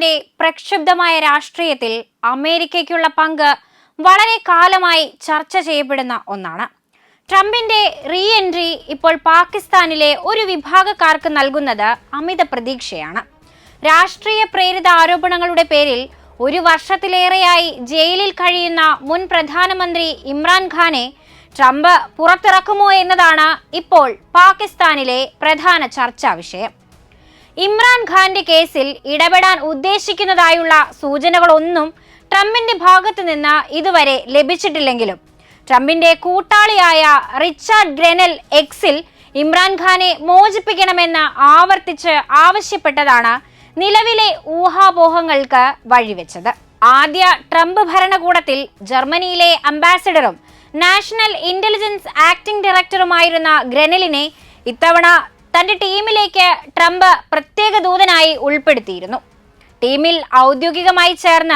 പാകിസ്ഥാന്റെ പ്രക്ഷുബ്ധമായ രാഷ്ട്രീയത്തിൽ അമേരിക്കയ്ക്കുള്ള പങ്ക് വളരെ കാലമായി ചർച്ച ചെയ്യപ്പെടുന്ന ഒന്നാണ്. ട്രംപിന്റെ റീ എൻട്രി ഇപ്പോൾ പാകിസ്ഥാനിലെ ഒരു വിഭാഗക്കാർക്ക് നൽകുന്നത് അമിത പ്രതീക്ഷയാണ്. രാഷ്ട്രീയ പ്രേരിത ആരോപണങ്ങളുടെ പേരിൽ ഒരു വർഷത്തിലേറെയായി ജയിലിൽ കഴിയുന്ന മുൻ പ്രധാനമന്ത്രി ഇമ്രാൻഖാനെ ട്രംപ് പുറത്തിറക്കുമോ എന്നതാണ് ഇപ്പോൾ പാകിസ്ഥാനിലെ പ്രധാന ചർച്ചാ വിഷയം. ഇമ്രാൻഖാന്റെ കേസിൽ ഇടപെടാൻ ഉദ്ദേശിക്കുന്നതായുള്ള സൂചനകളൊന്നും ട്രംപിന്റെ ഭാഗത്തു നിന്ന് ഇതുവരെ ലഭിച്ചിട്ടില്ലെങ്കിലും. ട്രംപിന്റെ കൂട്ടാളിയായ റിച്ചാർഡ് ഗ്രെനൽ എക്സിൽ ഇമ്രാൻഖാനെ മോചിപ്പിക്കണമെന്ന് ആവർത്തിച്ച് ആവശ്യപ്പെട്ടതാണ് നിലവിലെ ഊഹാപോഹങ്ങൾക്ക് വഴിവെച്ചത്. ആദ്യ ട്രംപ് ഭരണകൂടത്തിൽ ജർമ്മനിയിലെ അംബാസിഡറും നാഷണൽ ഇന്റലിജൻസ് ആക്ടിംഗ് ഡയറക്ടറുമായിരുന്ന ഗ്രനലിനെ ഇത്തവണ തന്റെ ടീമിലേക്ക് ട്രംപ് പ്രത്യേക ദൂതനായി ഉൾപ്പെടുത്തിയിരുന്നു. ടീമിൽ ഔദ്യോഗികമായി ചേർന്ന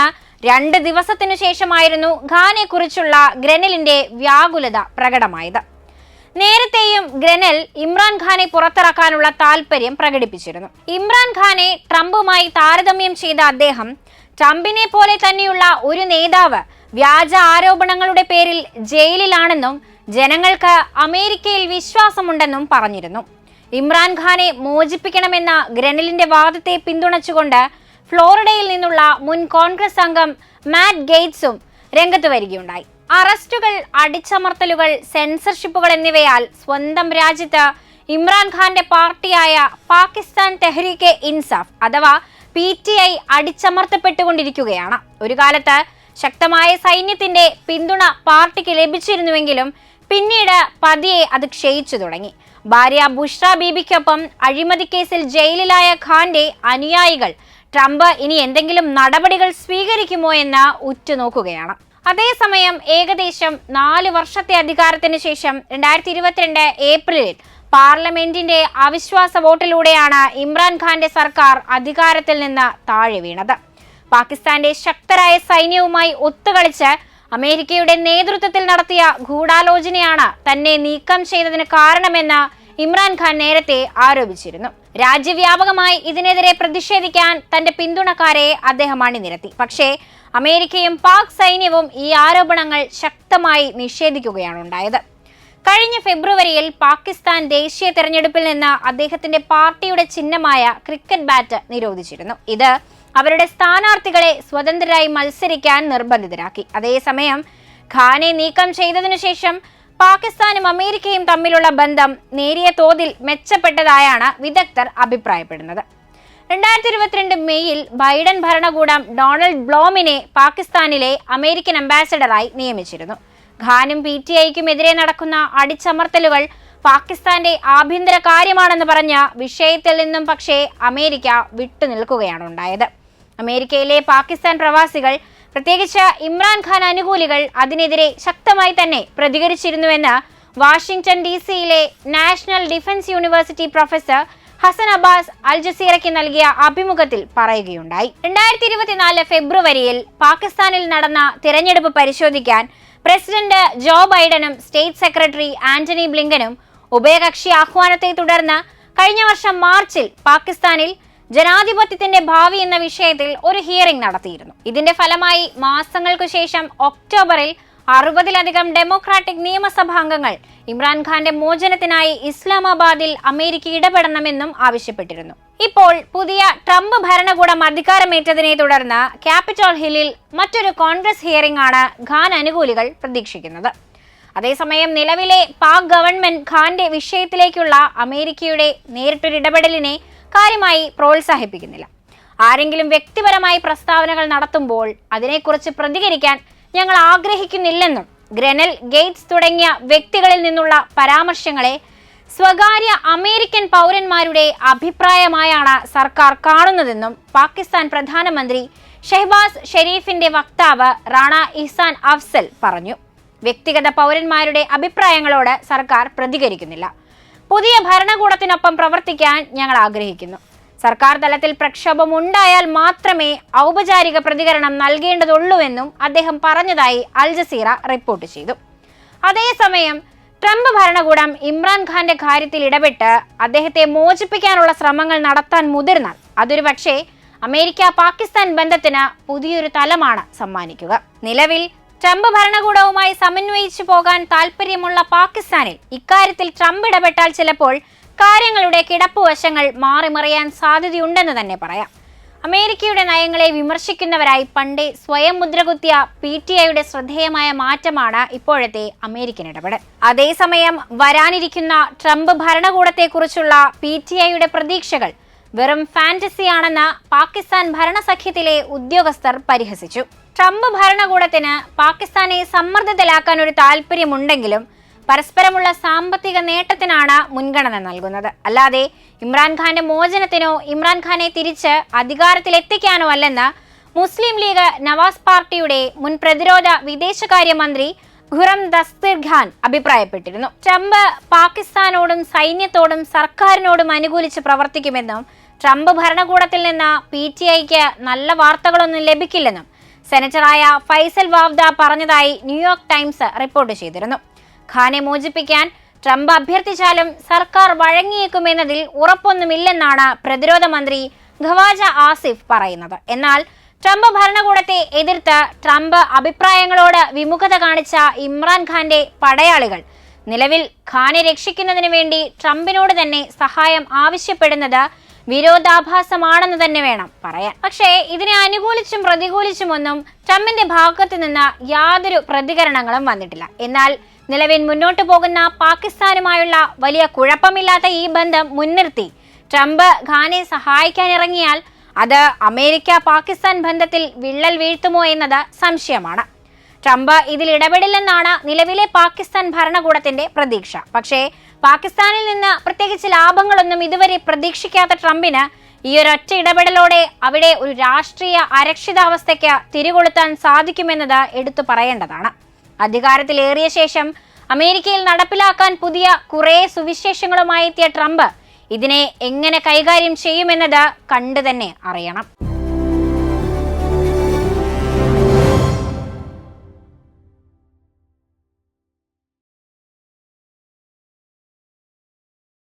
രണ്ട് ദിവസത്തിനു ശേഷമായിരുന്നു ഖാനെ കുറിച്ചുള്ള ഗ്രനലിന്റെ വ്യാകുലത പ്രകടമായത്. നേരത്തെയും ഗ്രനൽ ഇമ്രാൻഖാനെ പുറത്തിറക്കാനുള്ള താല്പര്യം പ്രകടിപ്പിച്ചിരുന്നു. ഇമ്രാൻഖാനെ ട്രംപുമായി താരതമ്യം ചെയ്ത അദ്ദേഹം ട്രംപിനെ പോലെ തന്നെയുള്ള ഒരു നേതാവ് വ്യാജ ആരോപണങ്ങളുടെ പേരിൽ ജയിലിലാണെന്നും ജനങ്ങൾക്ക് അമേരിക്കയിൽ വിശ്വാസമുണ്ടെന്നും പറഞ്ഞിരുന്നു. ഇമ്രാൻഖാനെ മോചിപ്പിക്കണമെന്ന ഗ്രനലിന്റെ വാദത്തെ പിന്തുണച്ചുകൊണ്ട് ഫ്ലോറിഡയിൽ നിന്നുള്ള മുൻ കോൺഗ്രസ് അംഗം മാറ്റ് ഗെയ്റ്റ്സും രംഗത്ത് വരികയുണ്ടായി. അറസ്റ്റുകൾ അടിച്ചമർത്തലുകൾ സെൻസർഷിപ്പുകൾ എന്നിവയാൽ സ്വന്തം രാജ്യത്ത് ഇമ്രാൻഖാന്റെ പാർട്ടിയായ പാകിസ്ഥാൻ തെഹ്രീക്കെ ഇൻസാഫ് അഥവാ പി ടി ഐ അടിച്ചമർത്തപ്പെട്ടുകൊണ്ടിരിക്കുകയാണ്. ഒരു കാലത്ത് ശക്തമായ സൈന്യത്തിന്റെ പിന്തുണ പാർട്ടിക്ക് ലഭിച്ചിരുന്നുവെങ്കിലും പിന്നീട് പതിയെ അത് ക്ഷയിച്ചു തുടങ്ങി. ഭാര്യ ബുഷ്ര ബീബിക്കൊപ്പം അഴിമതി കേസിൽ ജയിലിലായ ഖാന്റെ അനുയായികൾ. ട്രംപ് ഇനി എന്തെങ്കിലും നടപടികൾ സ്വീകരിക്കുമോ എന്ന് ഉറ്റുനോക്കുകയാണ്. അതേസമയം ഏകദേശം നാല് വർഷത്തെ അധികാരത്തിന് ശേഷം രണ്ടായിരത്തി ഇരുപത്തിരണ്ട് ഏപ്രിലിൽ പാർലമെന്റിന്റെ അവിശ്വാസ വോട്ടിലൂടെയാണ് ഇമ്രാൻഖാന്റെ സർക്കാർ അധികാരത്തിൽ നിന്ന് താഴെ വീണത്. പാകിസ്ഥാന്റെ ശക്തരായ സൈന്യവുമായി ഒത്തുകളിച്ച് അമേരിക്കയുടെ നേതൃത്വത്തിൽ നടത്തിയ ഗൂഢാലോചനയാണ് തന്നെ നീക്കം ചെയ്തതിന് കാരണമെന്ന് ഇമ്രാൻഖാൻ നേരത്തെ ആരോപിച്ചിരുന്നു. രാജ്യവ്യാപകമായി ഇതിനെതിരെ പ്രതിഷേധിക്കാൻ തന്റെ പിന്തുണക്കാരെ അദ്ദേഹം അണിനിരത്തി. പക്ഷേ അമേരിക്കയും പാക് സൈന്യവും ഈ ആരോപണങ്ങൾ ശക്തമായി നിഷേധിക്കുകയാണ് ഉണ്ടായത്. കഴിഞ്ഞ ഫെബ്രുവരിയിൽ പാകിസ്ഥാൻ ദേശീയ തെരഞ്ഞെടുപ്പിൽ നിന്ന് അദ്ദേഹത്തിന്റെ പാർട്ടിയുടെ ചിഹ്നമായ ക്രിക്കറ്റ് ബാറ്റ് നിരോധിച്ചിരുന്നു. ഇത് അവരുടെ സ്ഥാനാർത്ഥികളെ സ്വതന്ത്രരായി മത്സരിക്കാൻ നിർബന്ധിതരാക്കി. അതേസമയം ഖാനെ നീക്കം ചെയ്തതിനു ശേഷം പാകിസ്ഥാനും അമേരിക്കയും തമ്മിലുള്ള ബന്ധം നേരിയ തോതിൽ മെച്ചപ്പെട്ടതായാണ് വിദഗ്ധർ അഭിപ്രായപ്പെടുന്നത്. രണ്ടായിരത്തി ഇരുപത്തിരണ്ട് മെയ്യിൽ ബൈഡൻ ഭരണകൂടം ഡൊണാൾഡ് ബ്ലോമിനെ പാകിസ്ഥാനിലെ അമേരിക്കൻ അംബാസഡറായി നിയമിച്ചിരുന്നു. ഖാനും പി ടി ഐക്കുമെതിരെ നടക്കുന്ന അടിച്ചമർത്തലുകൾ പാകിസ്ഥാന്റെ ആഭ്യന്തര കാര്യമാണെന്ന് പറഞ്ഞ വിഷയത്തിൽ നിന്നും പക്ഷേ അമേരിക്ക വിട്ടുനിൽക്കുകയാണ് ഉണ്ടായത്. അമേരിക്കയിലെ പാകിസ്ഥാൻ പ്രവാസികൾ പ്രത്യേകിച്ച് ഇമ്രാൻഖാൻ അനുകൂലികൾ അതിനെതിരെ ശക്തമായി തന്നെ പ്രതികരിച്ചിരുന്നുവെന്ന് വാഷിംഗ്ടൺ ഡി സിയിലെ national defence university professor Hassan Abbas Al ജസീറയ്ക്ക് നൽകിയ അഭിമുഖത്തിൽ പറയുകയുണ്ടായി. രണ്ടായിരത്തി ഇരുപത്തിനാല് ഫെബ്രുവരിയിൽ പാകിസ്ഥാനിൽ നടന്ന തിരഞ്ഞെടുപ്പ് പരിശോധിക്കാൻ പ്രസിഡന്റ് ജോ ബൈഡനും സ്റ്റേറ്റ് സെക്രട്ടറി ആന്റണി ബ്ലിങ്കനും ഉഭയകക്ഷി ആഹ്വാനത്തെ തുടർന്ന് കഴിഞ്ഞ വർഷം മാർച്ചിൽ പാകിസ്ഥാനിൽ ജനാധിപത്യത്തിന്റെ ഭാവി എന്ന വിഷയത്തിൽ ഒരു ഹിയറിംഗ് നടത്തിയിരുന്നു. ഇതിന്റെ ഫലമായി മാസങ്ങൾക്കു ശേഷം ഒക്ടോബറിൽ അറുപതിലധികം ഡെമോക്രാറ്റിക് നിയമസഭാംഗങ്ങൾ ഇമ്രാൻഖാന്റെ മോചനത്തിനായി ഇസ്ലാമാബാദിൽ അമേരിക്ക ഇടപെടണമെന്നും ആവശ്യപ്പെട്ടിരുന്നു. ഇപ്പോൾ പുതിയ ട്രംപ് ഭരണകൂടം അധികാരമേറ്റതിനെ തുടർന്ന് ക്യാപിറ്റോൾ ഹില്ലിൽ മറ്റൊരു കോൺഗ്രസ് ഹിയറിംഗ് ആണ് ഖാൻ അനുകൂലികൾ പ്രതീക്ഷിക്കുന്നത്. അതേസമയം നിലവിലെ പാക് ഗവൺമെന്റ് ഖാന്റെ വിഷയത്തിലേക്കുള്ള അമേരിക്കയുടെ നേരിട്ടൊരു ഇടപെടലിനെ കാര്യമായി പ്രോത്സാഹിപ്പിക്കുന്നില്ല. ആരെങ്കിലും വ്യക്തിപരമായി പ്രസ്താവനകൾ നടത്തുമ്പോൾ അതിനെക്കുറിച്ച് പ്രതികരിക്കാൻ ഞങ്ങൾ ആഗ്രഹിക്കുന്നില്ലെന്നും ഗ്രനൽ ഗേറ്റ്സ് തുടങ്ങിയ വ്യക്തികളിൽ നിന്നുള്ള പരാമർശങ്ങളെ സ്വകാര്യ അമേരിക്കൻ പൗരന്മാരുടെ അഭിപ്രായമായാണ് സർക്കാർ കാണുന്നതെന്നും പാകിസ്ഥാൻ പ്രധാനമന്ത്രി ഷെഹ്ബാസ് ഷെരീഫിന്റെ വക്താവ് റാണ ഇഹ്സാൻ അഫ്സൽ പറഞ്ഞു. വ്യക്തിഗത പൗരന്മാരുടെ അഭിപ്രായങ്ങളോട് സർക്കാർ പ്രതികരിക്കുന്നില്ല. പുതിയ ഭരണകൂടത്തിനൊപ്പം പ്രവർത്തിക്കാൻ ഞങ്ങൾ ആഗ്രഹിക്കുന്നു. സർക്കാർ തലത്തിൽ പ്രക്ഷോഭം ഉണ്ടായാൽ മാത്രമേ ഔപചാരിക പ്രതികരണം നൽകേണ്ടതുള്ളൂവെന്നും അദ്ദേഹം പറഞ്ഞതായി അൽ ജസീറ റിപ്പോർട്ട് ചെയ്തു. അതേസമയം ട്രംപ് ഭരണകൂടം ഇമ്രാൻഖാന്റെ കാര്യത്തിൽ ഇടപെട്ട് അദ്ദേഹത്തെ മോചിപ്പിക്കാനുള്ള ശ്രമങ്ങൾ നടത്താൻ മുതിർന്നാൽ അതൊരു പക്ഷേ അമേരിക്ക പാകിസ്ഥാൻ ബന്ധത്തിന് പുതിയൊരു തലമാണ് സമ്മാനിക്കുക. നിലവിൽ ട്രംപ് ഭരണകൂടവുമായി സമന്വയിച്ചു പോകാൻ താല്പര്യമുള്ള പാകിസ്ഥാനിൽ ഇക്കാര്യത്തിൽ ട്രംപ് ഇടപെട്ടാൽ ചിലപ്പോൾ കാര്യങ്ങളുടെ കിടപ്പുവശങ്ങൾ മാറിമറിയാൻ സാധ്യതയുണ്ടെന്ന് തന്നെ പറയാം. അമേരിക്കയുടെ നയങ്ങളെ വിമർശിക്കുന്നവരായി പണ്ടേ സ്വയം മുദ്രകുത്തിയ പി ടി ഐയുടെ ശ്രദ്ധേയമായ മാറ്റമാണ് ഇപ്പോഴത്തെ അമേരിക്കൻ ഇടപെടൽ. അതേസമയം വരാനിരിക്കുന്ന ട്രംപ് ഭരണകൂടത്തെക്കുറിച്ചുള്ള പി ടി ഐയുടെ പ്രതീക്ഷകൾ വെറും ഫാന്റസിയാണെന്ന് പാകിസ്ഥാൻ ഭരണസഖ്യത്തിലെ ഉദ്യോഗസ്ഥർ പരിഹസിച്ചു. ട്രംപ് ഭരണകൂടത്തിന് പാകിസ്ഥാനെ സമ്മർദ്ദത്തിലാക്കാൻ ഒരു താല്പര്യമുണ്ടെങ്കിലും പരസ്പരമുള്ള സാമ്പത്തിക നേട്ടത്തിനാണ് മുൻഗണന നൽകുന്നത്. അല്ലാതെ ഇമ്രാൻഖാന്റെ മോചനത്തിനോ ഇമ്രാൻഖാനെ തിരിച്ച് അധികാരത്തിലെത്തിക്കാനോ അല്ലെന്ന് മുസ്ലിം ലീഗ് നവാസ് പാർട്ടിയുടെ മുൻ പ്രതിരോധ വിദേശകാര്യമന്ത്രി ഖുറം ദസ്തിർ ഖാൻ അഭിപ്രായപ്പെട്ടിരുന്നു. ട്രംപ് പാകിസ്ഥാനോടും സൈന്യത്തോടും സർക്കാരിനോടും അനുകൂലിച്ച് പ്രവർത്തിക്കുമെന്നും ട്രംപ് ഭരണകൂടത്തിൽ നിന്ന് പി ടി ഐക്ക് നല്ല വാർത്തകളൊന്നും ലഭിക്കില്ലെന്നും സെനറ്ററായ ഫൈസൽ വാവ്ദ പറഞ്ഞതായി ന്യൂയോർക്ക് ടൈംസ് റിപ്പോർട്ട് ചെയ്തിരുന്നു. ഖാനെ മോചിപ്പിക്കാൻ ട്രംപ് അഭ്യർത്ഥിച്ചാലും സർക്കാർ വഴങ്ങിയേക്കുമെന്നതിൽ ഉറപ്പൊന്നുമില്ലെന്നാണ് പ്രതിരോധ മന്ത്രി ഖവാജ ആസിഫ് പറയുന്നത്. എന്നാൽ ട്രംപ് ഭരണകൂടത്തെ എതിർത്ത് ട്രംപ് അഭിപ്രായങ്ങളോട് വിമുഖത കാണിച്ച ഇമ്രാൻഖാന്റെ പടയാളികൾ. നിലവിൽ ഖാനെ രക്ഷിക്കുന്നതിന് വേണ്ടി ട്രംപിനോട് തന്നെ സഹായം ആവശ്യപ്പെടുന്നത് വിരോധാഭാസമാണെന്ന് തന്നെ വേണം പറയാൻ. പക്ഷേ ഇതിനെ അനുകൂലിച്ചും പ്രതികൂലിച്ചും ഒന്നും ട്രംപിന്റെ ഭാഗത്തു നിന്ന് യാതൊരു പ്രതികരണങ്ങളും വന്നിട്ടില്ല. എന്നാൽ നിലവിൽ മുന്നോട്ടു പോകുന്ന പാകിസ്ഥാനുമായുള്ള വലിയ കുഴപ്പമില്ലാത്ത ഈ ബന്ധം മുൻനിർത്തി ട്രംപ് ഖാനെ സഹായിക്കാൻ ഇറങ്ങിയാൽ അത് അമേരിക്ക പാകിസ്ഥാൻ ബന്ധത്തിൽ വിള്ളൽ വീഴ്ത്തുമോ എന്നത് സംശയമാണ്. ട്രംപ് ഇതിൽ ഇടപെടില്ലെന്നാണ് നിലവിലെ പാകിസ്ഥാൻ ഭരണകൂടത്തിന്റെ പ്രതീക്ഷ. പക്ഷേ പാകിസ്ഥാനിൽ നിന്ന് പ്രത്യേകിച്ച് ലാഭങ്ങളൊന്നും ഇതുവരെ പ്രതീക്ഷിക്കാത്ത ട്രംപിന് ഈ ഒരൊറ്റ ഇടപെടലോടെ അവിടെ ഒരു രാഷ്ട്രീയ അരക്ഷിതാവസ്ഥയ്ക്ക് തിരികൊളുത്താൻ സാധിക്കുമെന്നത് എടുത്തു പറയേണ്ടതാണ്. അധികാരത്തിലേറിയ ശേഷം അമേരിക്കയിൽ നടപ്പിലാക്കാൻ പുതിയ കുറേ സുവിശേഷങ്ങളുമായി എത്തിയ ട്രംപ് ഇതിനെ എങ്ങനെ കൈകാര്യം ചെയ്യുമെന്നത് കണ്ടു തന്നെ അറിയണം.